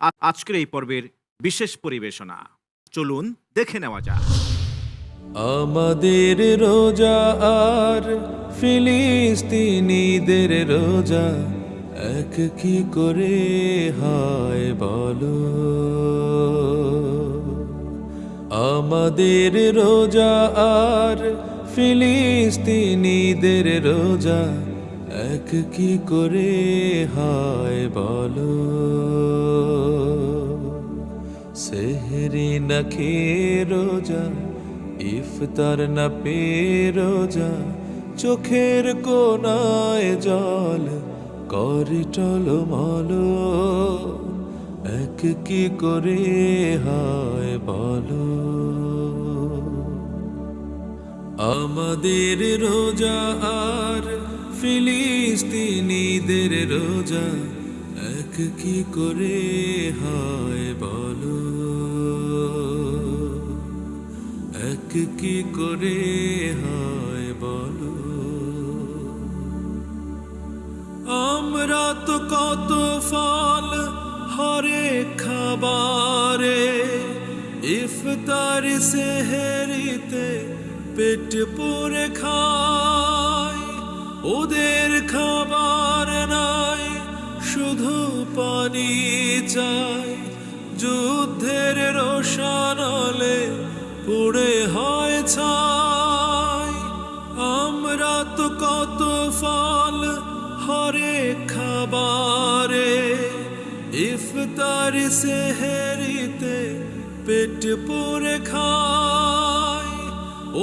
আজকের এই পর্বের বিশেষ পরিবেশনা। চলুন দেখে নেওয়া যাক। আমাদের রোজা আর ফিলিস্তিনিদের রোজা, এক কি করে হয় বলো? আমাদের রোজা আর ফিলিস্তিনিদের রোজা এক কি করে হয় বলো? সেহরি না খেয়ে রোজা, ইফতার না পেয়ে রোজা, চোখের কোনায় জল করে করি টলমল এক কি করে হয় বলো? আমাদের রোজা আর ফিলিস্তিনিদের রোজা এক কি করে হয় বলো? এক কি করে হয় বলো? আমরা তো কত ফল হরে খাবারে, ইফতার সেহেরিতে পেট পুরে খাই। ওদের খাবার নাই, শুধু পানি চাই। যুদ্ধের রোশানলে পুড়ে হয় ছাই। আমরা তো কত ফল হরে খাবারে। ইফতার সেহেরিতে পেট পুরে খাই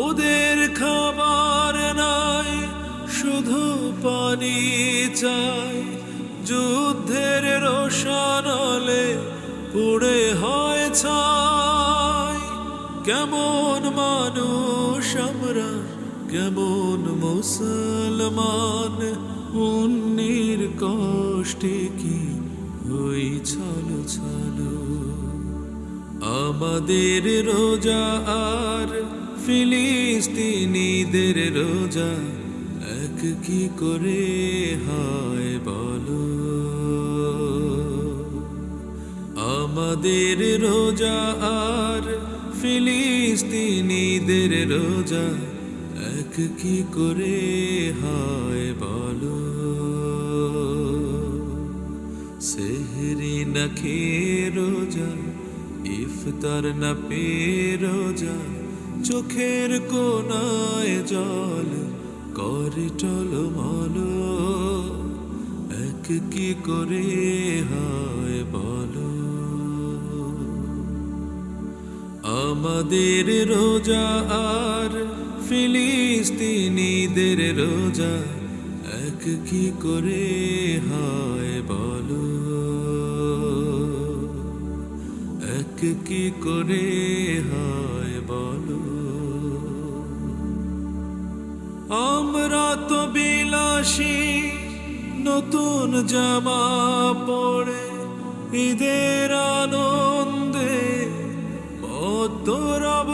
ওদের খাবার নাই শুধু পানি চাই যুদ্ধের রোশানলে পুড়ে হয় ছাই। কেমন মানুষ আমরা, কেমন মুসলমান, উন্নির কষ্টে কি হই ছলো ছলো। আমাদের রোজা আর ফিলিস্তিনিদের রোজা কি করে হয় বলো? আমাদের রোজা আর ফিলিস্তিনিদের রোজা এক কি করে হয় বলো? সেহরি না খেয়ে রোজা, ইফতার না পেয়ে রোজা, চোখের কোনায় জল করে টলমল এক কি করে হয় বলো? আমাদের রোজা আর ফিলিস্তিনিদের রোজা, এক কি করে হয় বলো? এক কি করে হয় আমরা তো বিলাসী নতুন জামা পড়ে ঈদের আনন্দে মতরব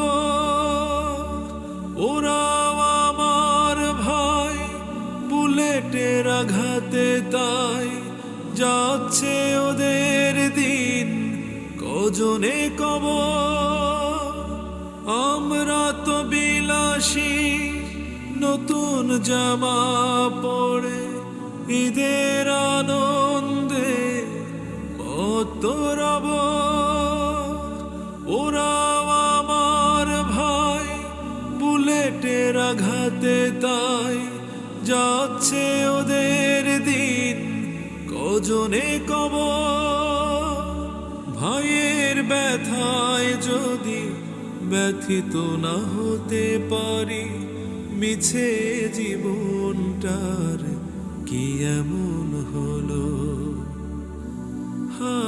ওরাও আমার ভাই, বুলেটের আঘাতে তাই যাচ্ছে ওদের দিন কজনে কব আমরা তো বিলাসী নতুন জামা পরে ঈদের আনন্দে মতরব ওরাও আমার ভাই, বুলেটের আঘাতে তাই যাচ্ছে ওদের দিন কজনে কব ভাইয়ের ব্যথায় যদি ব্যথিত না হতে পারি মিছে জীবনটার কি এমন হলো? হা